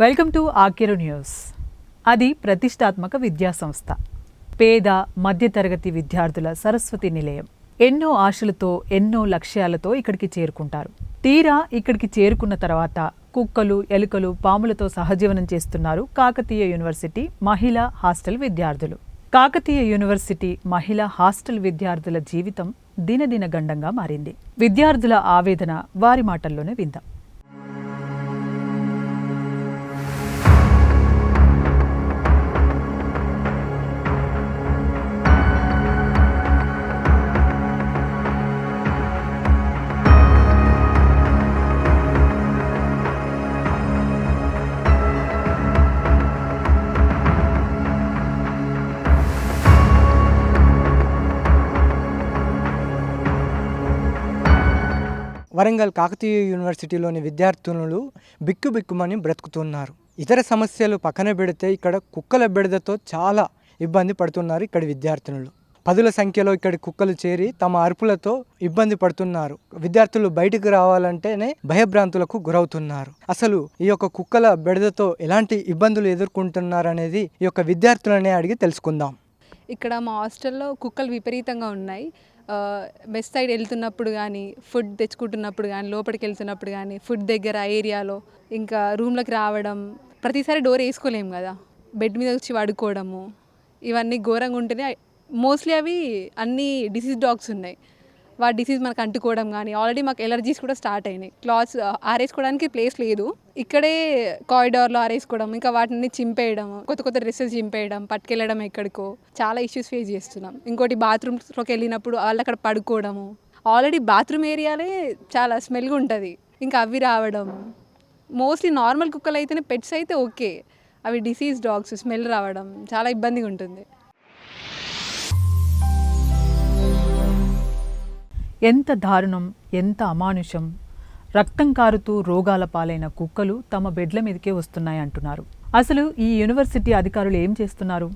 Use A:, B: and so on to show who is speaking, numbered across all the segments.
A: Welcome to ఆకిరు news. అది ప్రతిష్టాత్మక విద్యా సంస్థ. పేద మధ్యతరగతి విద్యార్థుల సరస్వతి నిలయం. ఎన్నో ఆశలతో ఎన్నో లక్ష్యాలతో ఇక్కడికి చేరుకుంటారు. తీరా ఇక్కడికి చేరుకున్న తర్వాత కుక్కలు ఎలుకలు పాములతో సహజీవనం చేస్తున్నారు కాకతీయ యూనివర్సిటీ మహిళా హాస్టల్ విద్యార్థులు. కాకతీయ యూనివర్సిటీ మహిళా హాస్టల్ విద్యార్థుల జీవితం దినదిన గండంగా మారింది. విద్యార్థుల ఆవేదన వారి మాటల్లోనే విందాం.
B: వరంగల్ కాకతీయ యూనివర్సిటీలోని విద్యార్థినులు బిక్కుబిక్కుమని బ్రతుకుతున్నారు. ఇతర సమస్యలు పక్కన పెడితే ఇక్కడ కుక్కల బెడదతో చాలా ఇబ్బంది పడుతున్నారు ఇక్కడ విద్యార్థినులు. పదుల సంఖ్యలో ఇక్కడ కుక్కలు చేరి తమ అరుపులతో ఇబ్బంది పడుతున్నారు. విద్యార్థులు బయటకు రావాలంటేనే భయభ్రాంతులకు గురవుతున్నారు. అసలు ఈ యొక్క కుక్కల బెడదతో ఎలాంటి ఇబ్బందులు ఎదుర్కొంటున్నారు అనేది ఈ యొక్క విద్యార్థులనే అడిగి తెలుసుకుందాం.
C: ఇక్కడ మా హాస్టల్లో కుక్కలు విపరీతంగా ఉన్నాయి. ఆ, మెస్ సైడ్ వెళ్తున్నప్పుడు కానీ ఫుడ్ తెచ్చుకుంటున్నప్పుడు కానీ లోపలికి వెళ్తున్నప్పుడు కానీ ఫుడ్ దగ్గర ఏరియాలో ఇంకా రూమ్లోకి రావడం ప్రతిసారి డోర్ వేసుకోలేము కదా. బెడ్ మీద వచ్చి పడుకోవడము ఇవన్నీ ఘోరంగా ఉంటేనే మోస్ట్లీ అవి అన్ని డిసీజ్ డాగ్స్ ఉన్నాయి. వాటి డిసీజ్ మనకు అంటుకోవడం కానీ ఆల్రెడీ మాకు ఎలర్జీస్ కూడా స్టార్ట్ అయినాయి. క్లాత్స్ ఆరేసుకోవడానికి ప్లేస్ లేదు. ఇక్కడే కారిడార్లో ఆరేసుకోవడం ఇంకా వాటిని చింపేయడం కొత్త కొత్త డ్రెస్సెస్ చింపేయడం పట్టుకెళ్ళడం ఎక్కడికో చాలా ఇష్యూస్ ఫేస్ చేస్తున్నాం. ఇంకోటి బాత్రూమ్స్లోకి వెళ్ళినప్పుడు వాళ్ళు అక్కడ పడుకోవడము. ఆల్రెడీ బాత్రూమ్ ఏరియాలే చాలా స్మెల్గా ఉంటుంది. ఇంకా అవి రావడం. మోస్ట్లీ నార్మల్ కుక్కలు అయితేనే పెట్స్ అయితే ఓకే అవి డిసీజ్ డాగ్స్ స్మెల్ రావడం చాలా ఇబ్బందిగా ఉంటుంది.
A: ఎంత దారుణం ఎంత అమానుషం. రక్తం కారుతూ రోగాల పాలైన కుక్కలు తమ బెడ్ల మీదకే వస్తున్నాయి అంటున్నారు. అసలు ఈ యూనివర్సిటీ అధికారులు ఏం చేస్తున్నారు?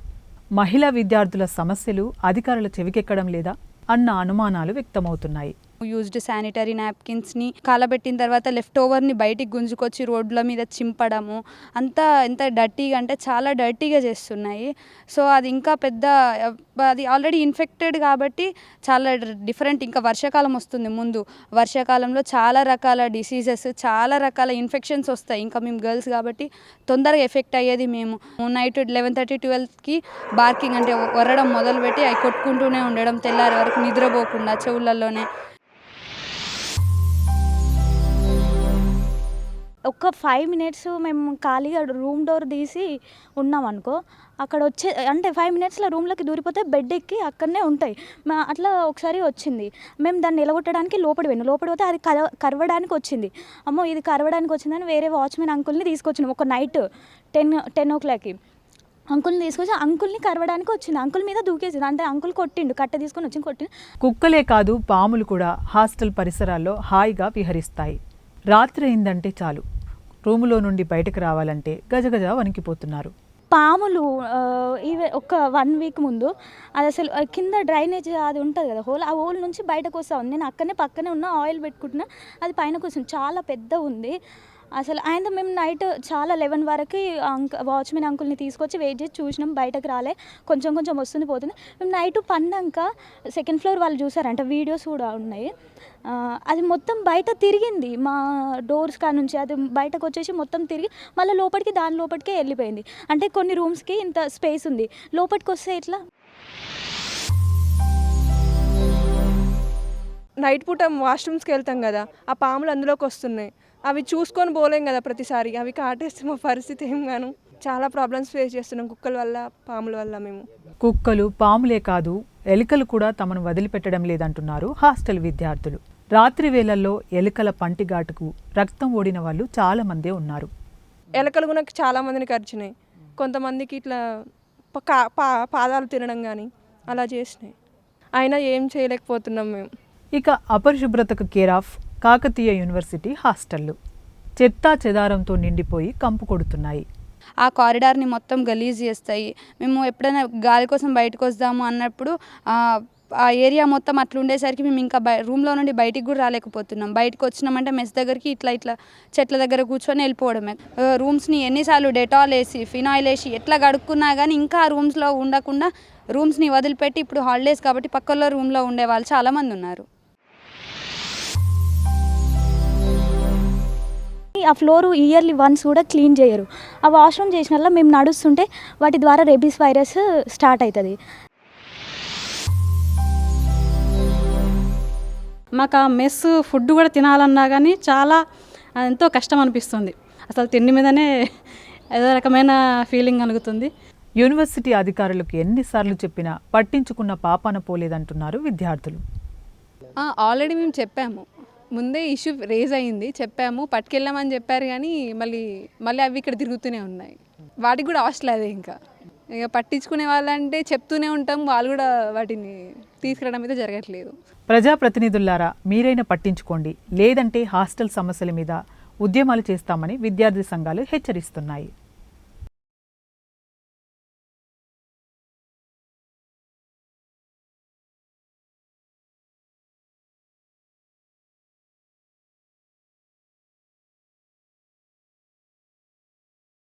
A: మహిళా విద్యార్థుల సమస్యలు అధికారుల చెవికెక్కడం లేదా? అన్న అనుమానాలు వ్యక్తమవుతున్నాయి.
D: యూజ్డ్ శానిటరీ నాప్కిన్స్ని కాలబెట్టిన తర్వాత లెఫ్ట్ ఓవర్ని బయటికి గుంజుకొచ్చి రోడ్ల మీద చింపడము. అంతా ఎంత డర్టీగా అంటే చాలా డర్టీగా చేస్తున్నాయి. సో అది ఇంకా పెద్ద అది ఆల్రెడీ ఇన్ఫెక్టెడ్ కాబట్టి చాలా డిఫరెంట్ ఇంకా వర్షాకాలం వస్తుంది ముందు. వర్షాకాలంలో చాలా రకాల డిసీజెస్ చాలా రకాల ఇన్ఫెక్షన్స్ వస్తాయి. ఇంకా మేము గర్ల్స్ కాబట్టి తొందరగా ఎఫెక్ట్ అయ్యేది మేము. నైట్ లెవెన్ థర్టీ ట్వెల్వ్కి బార్కింగ్ అంటే వరడం మొదలుపెట్టి అవి కొట్టుకుంటూనే ఉండడం తెల్లారి వరకు నిద్రపోకుండా చెవులలోనే.
E: ఒక ఫైవ్ మినిట్స్ మేము ఖాళీగా రూమ్ డోర్ తీసి ఉన్నాం అనుకో అక్కడ వచ్చే అంటే ఫైవ్ మినిట్స్లో రూమ్లోకి దూరిపోతే బెడ్ ఎక్కి అక్కడనే ఉంటాయి. మా అట్లా ఒకసారి వచ్చింది. మేము దాన్ని నిలగొట్టడానికి లోపడి పోయినా. లోపడి పోతే అది కర కరవడానికి వచ్చింది. అమ్మో ఇది కరవడానికి వచ్చిందని వేరే వాచ్మెన్ అంకుల్ని తీసుకొచ్చినాం. ఒక నైట్ టెన్ టెన్ ఓ క్లాక్కి అంకుల్ని తీసుకొచ్చి అంకుల్ని కరవడానికి వచ్చింది. అంకుల్ మీద దూకేసింది. అంటే అంకుల్ కొట్టిండు కట్ట తీసుకొని వచ్చి కొట్టిండు.
A: కుక్కలే కాదు పాములు కూడా హాస్టల్ పరిసరాల్లో హాయిగా విహరిస్తాయి. రాత్రి అయిందంటే చాలు. రూములో నుండి బయటకు రావాలంటే గజగజ వణికిపోతున్నారు.
E: పాములు ఇవే ఒక వన్ వీక్ ముందు అది అసలు కింద డ్రైనేజ్ అది ఉంటుంది కదా హోల్ ఆ హోల్ నుంచి బయటకు వస్తా. ఉంది నేను అక్కడనే పక్కనే ఉన్న ఆయిల్ పెట్టుకుంటున్నా అది పైన కోసం చాలా పెద్ద ఉంది. అసలు అండ్ మేము నైట్ చాలా లెవెన్ వరకు అంక వాచ్మెన్ అంకుల్ని తీసుకొచ్చి వెయిట్ చేసి చూసినాం బయటకు రాలే. కొంచెం కొంచెం వస్తుంది పోతుంది. మేము నైట్ పన్నాక సెకండ్ ఫ్లోర్ వాళ్ళు చూసారంట వీడియోస్ కూడా ఉన్నాయి. అది మొత్తం బయట తిరిగింది. మా డోర్స్ కా నుంచి అది బయటకు వచ్చేసి మొత్తం తిరిగి మళ్ళీ లోపలికి దాని లోపలికే వెళ్ళిపోయింది. అంటే కొన్ని రూమ్స్కి ఇంత స్పేస్ ఉంది. లోపలికి వస్తే ఇట్లా
F: నైట్ పూట వాష్రూమ్స్కి వెళ్తాం కదా ఆ పాములు అందులోకి వస్తున్నాయి. అవి చూసుకొని పోలేం కదా ప్రతిసారి. అవి కాటేస్తే మా పరిస్థితి ఏం గాను. చాలా ప్రాబ్లమ్స్ ఫేస్ చేస్తున్నాం కుక్కల వల్ల పాముల వల్ల మేము.
A: కుక్కలు పాములే కాదు ఎలుకలు కూడా తమను వదిలిపెట్టడం లేదంటున్నారు హాస్టల్ విద్యార్థులు. రాత్రి వేళల్లో ఎలుకల పంటిఘాటుకు రక్తం ఓడిన వాళ్ళు చాలా మందే ఉన్నారు.
F: ఎలకలు కూడా చాలా మందిని కరిచినాయి. కొంతమందికి ఇట్లా పాదాలు తినడం కానీ అలా చేసినాయి. అయినా ఏం చేయలేకపోతున్నాం మేము.
A: ఇక అపరిశుభ్రతకు కేర్ ఆఫ్ కాకతీయ యూనివర్సిటీ హాస్టళ్ళు చెత్తా చెదారంతో నిండిపోయి కంపు కొడుతున్నాయి.
D: ఆ కారిడార్ని మొత్తం గలీజ్ చేస్తాయి. మేము ఎప్పుడైనా గాలి కోసం బయటకు వస్తాము అన్నప్పుడు ఆ, ఏరియా మొత్తం అట్లా ఉండేసరికి మేము ఇంకా బయ రూమ్లో నుండి బయటికి కూడా రాలేకపోతున్నాం. బయటకు వచ్చినామంటే మెస్ దగ్గరికి ఇట్లా ఇట్లా చెట్ల దగ్గర కూర్చొని వెళ్ళిపోవడమే. రూమ్స్ని ఎన్నిసార్లు డెటాల్ వేసి ఫినాయిల్ వేసి ఎట్లా కడుక్కున్నా కానీ ఇంకా ఆ రూమ్స్లో ఉండకుండా రూమ్స్ని వదిలిపెట్టి ఇప్పుడు హాలిడేస్ కాబట్టి పక్కల్లో రూమ్లో ఉండే వాళ్ళు చాలామంది ఉన్నారు.
E: ఆ ఫ్లోర్ ఇయర్లీ వన్స్ కూడా క్లీన్ చేయరు. ఆ వాష్రూమ్ చేసిన మేము నడుస్తుంటే వాటి ద్వారా రేబీస్ వైరస్ స్టార్ట్ అవుతుంది
G: మాకు ఆ మెస్ ఫుడ్ కూడా తినాలన్నా కానీ చాలా ఎంతో కష్టం అనిపిస్తుంది అసలు తిండి మీదనే ఏదో రకమైన ఫీలింగ్ కలుగుతుంది.
A: యూనివర్సిటీ అధికారులకు ఎన్నిసార్లు చెప్పినా పట్టించుకున్న పాపాన పోలేదంటున్నారు విద్యార్థులు.
C: ఆల్రెడీ మేము చెప్పాము. ముందే ఇష్యూ రేజ్ అయింది. చెప్పాము పట్టుకెళ్ళామని చెప్పారు కానీ మళ్ళీ మళ్ళీ అవి ఇక్కడ తిరుగుతూనే ఉన్నాయి. వాటికి కూడా హాస్టల్ అదే ఇంకా. ఇక పట్టించుకునే వాళ్ళంటే చెప్తూనే ఉంటాం వాళ్ళు కూడా వాటిని తీసుకురావడం అయితే జరగట్లేదు.
A: ప్రజాప్రతినిధులారా మీరైనా పట్టించుకోండి. లేదంటే హాస్టల్ సమస్యల మీద ఉద్యమాలు చేస్తామని విద్యార్థి సంఘాలు హెచ్చరిస్తున్నాయి.